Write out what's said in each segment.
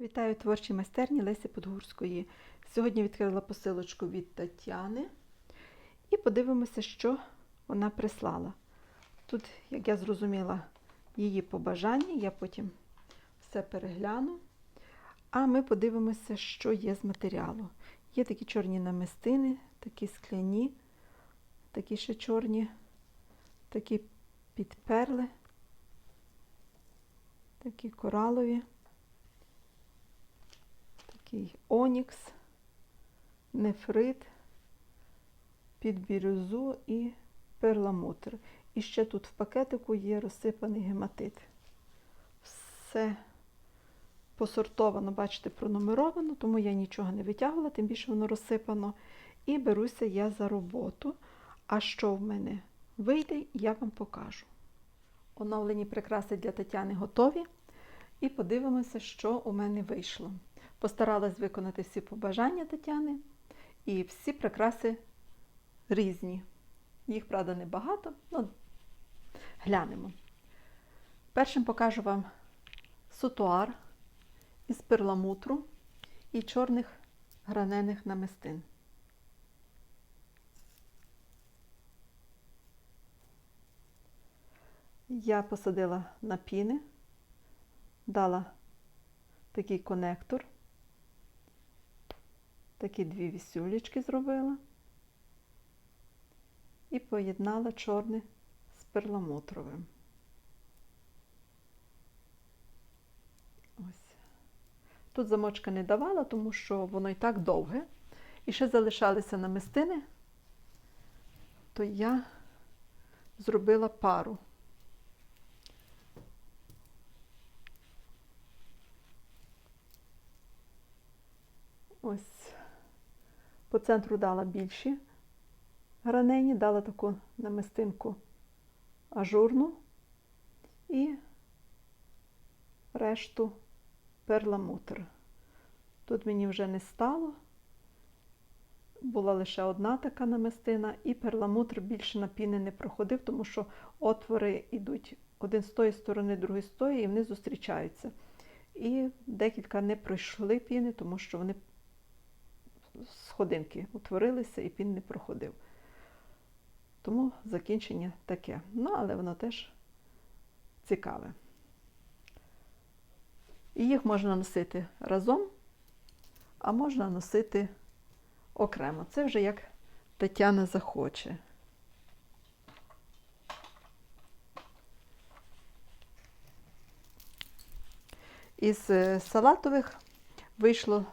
Вітаю творчій майстерні Лесі Подгурської. Сьогодні відкрила посилочку від Тетяни і подивимося, що вона прислала. Тут, як я зрозуміла, її побажання, я потім все перегляну. А ми подивимося, що є з матеріалу. Є такі чорні намистини, такі скляні, такі ще чорні, такі підперли, такі коралові такий онікс, нефрит, підбірюзу і перламутр. І ще тут в пакетику є розсипаний гематит. Все посортовано, бачите, пронумеровано, тому я нічого не витягувала, тим більше воно розсипано. І беруся я за роботу. А що в мене вийде, я вам покажу. Оновлені прикраси для Тетяни готові. І подивимося, що у мене вийшло. Постаралась виконати всі побажання Тетяни, і всі прикраси різні. Їх, правда, небагато, ну глянемо. Першим покажу вам сутуар із перламутру і чорних гранених намистин. Я посадила на піни, дала такий конектор. Такі дві вісюлечки зробила і поєднала чорне з перламутровим. Ось. Тут замочка не давала, тому що воно і так довге. І ще залишалися намистини, то я зробила пару. Ось по центру дала більші гранені, дала таку намистинку ажурну і решту перламутр. Тут мені вже не стало, була лише одна така намистина, і перламутр більше на піни не проходив, тому що отвори йдуть один з тої сторони, другий з тої, і вони зустрічаються. І декілька не пройшли піни, тому що вони сходинки утворилися і пін не проходив. Тому закінчення таке. Ну, але воно теж цікаве. І їх можна носити разом, а можна носити окремо. Це вже як Тетяна захоче. Із е, салатових вийшло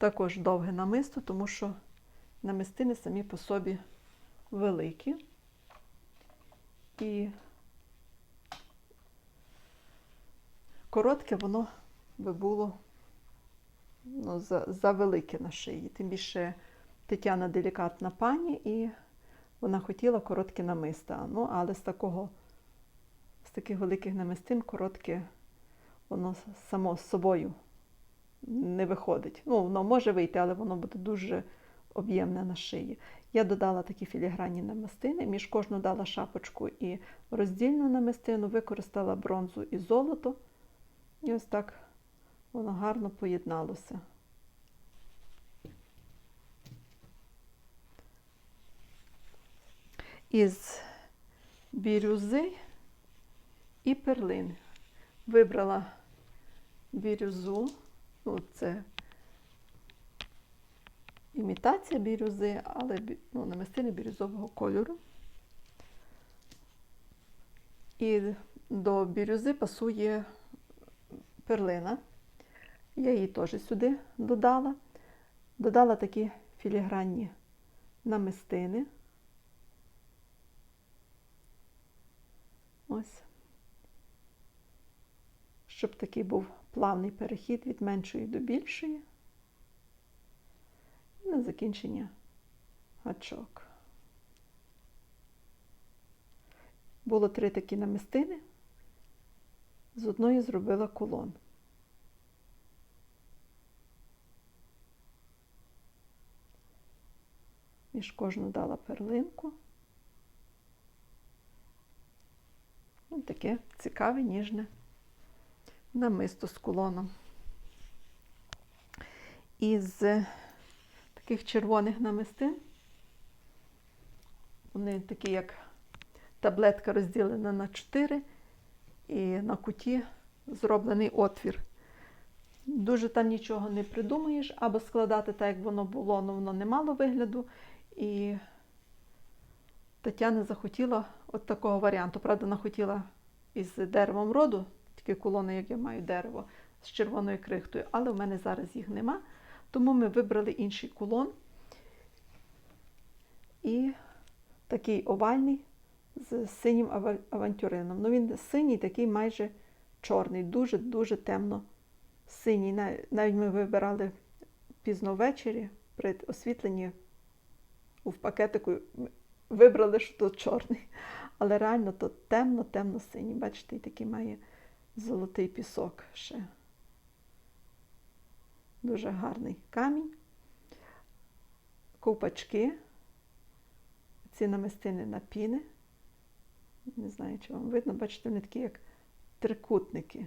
також довге намисто, тому що намистини самі по собі великі. І коротке воно би було ну, за, за на шиї. Тим більше Тетяна делікатна пані, і вона хотіла коротке намиста. Ну, але з такого, з таких великих намистин коротке воно само з собою не виходить. Ну, воно може вийти, але воно буде дуже об'ємне на шиї. Я додала такі філігранні намистини, між кожну дала шапочку і роздільну намистину, використала бронзу і золото. І ось так воно гарно поєдналося. Із бірюзи і перлин. Вибрала бірюзу. Ну, це імітація бірюзи, але ну, намистини бірюзового кольору. І до бірюзи пасує перлина. Я її теж сюди додала. Додала такі філігранні намистини. Ось. Щоб такий був плавний перехід від меншої до більшої. І на закінчення гачок. Було три такі намистини, з одної зробила кулон. Між кожну дала перлинку. Ось таке цікаве, ніжне намисто з кулоном. із таких червоних намистин. Вони такі, як таблетка розділена на 4, і на куті зроблений отвір. Дуже там нічого не придумаєш, або складати так, як воно було, але воно не мало вигляду. І Тетяна захотіла от такого варіанту. Правда, вона хотіла із деревом роду, такі колони, як я маю дерево, з червоною крихтою, але в мене зараз їх нема. Тому ми вибрали інший кулон. І такий овальний з синім авантюрином. Ну, він синій, такий майже чорний, дуже-дуже темно синій. Навіть ми вибирали пізно ввечері при освітленні в пакетику. Вибрали, що тут чорний. Але реально то темно-темно синій. Бачите, і такий має золотий пісок ще. Дуже гарний камінь. Ковпачки. Ці намистини на піни. Не знаю, чи вам видно, бачите, вони такі, як трикутники.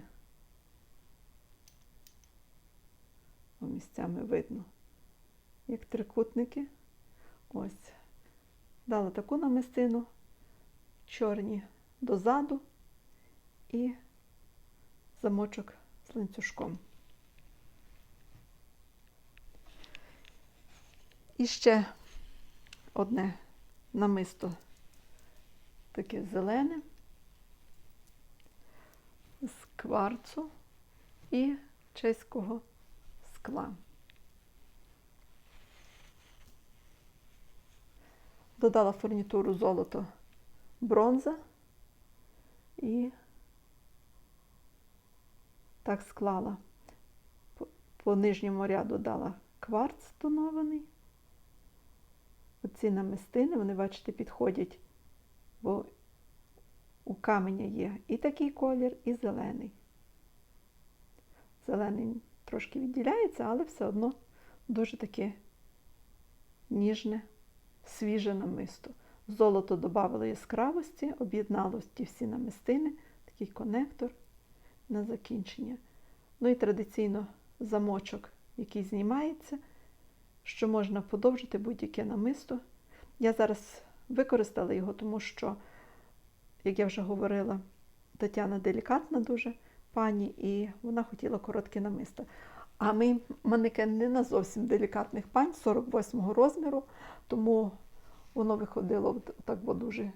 О, місцями видно. Як трикутники. Ось. Дала таку намистину, чорні дозаду і замочок з ланцюжком. І ще одне намисто таке зелене з кварцу і чеського скла. Додала фурнітуру золото, бронза і так склала. По, нижньому ряду дала кварц тонований. Оці намистини, вони, бачите, підходять, бо у каменя є і такий колір, і зелений. Зелений трошки відділяється, але все одно дуже таке ніжне, свіже намисто. Золото додавало яскравості, об'єднало ті всі намистини, такий конектор на закінчення. Ну і традиційно замочок, який знімається, що можна подовжити будь-яке намисто. Я зараз використала його, тому що, як я вже говорила, Тетяна делікатна дуже пані, і вона хотіла коротке намисто. А мій манекен не на зовсім делікатних пань 48-го розміру, тому воно виходило так бо дуже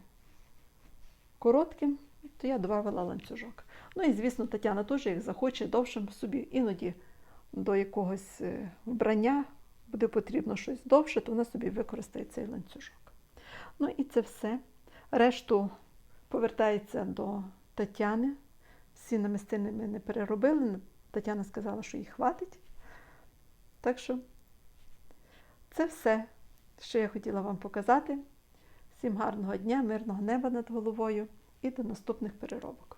коротким, то я додавала ланцюжок. Ну і, звісно, Тетяна теж, як захоче, довшим собі іноді до якогось е, вбрання буде потрібно щось довше, то вона собі використає цей ланцюжок. Ну і це все. Решту повертається до Тетяни. Всі намистини ми не переробили. Тетяна сказала, що їй хватить. Так що це все, що я хотіла вам показати. Всім гарного дня, мирного неба над головою і до наступних переробок.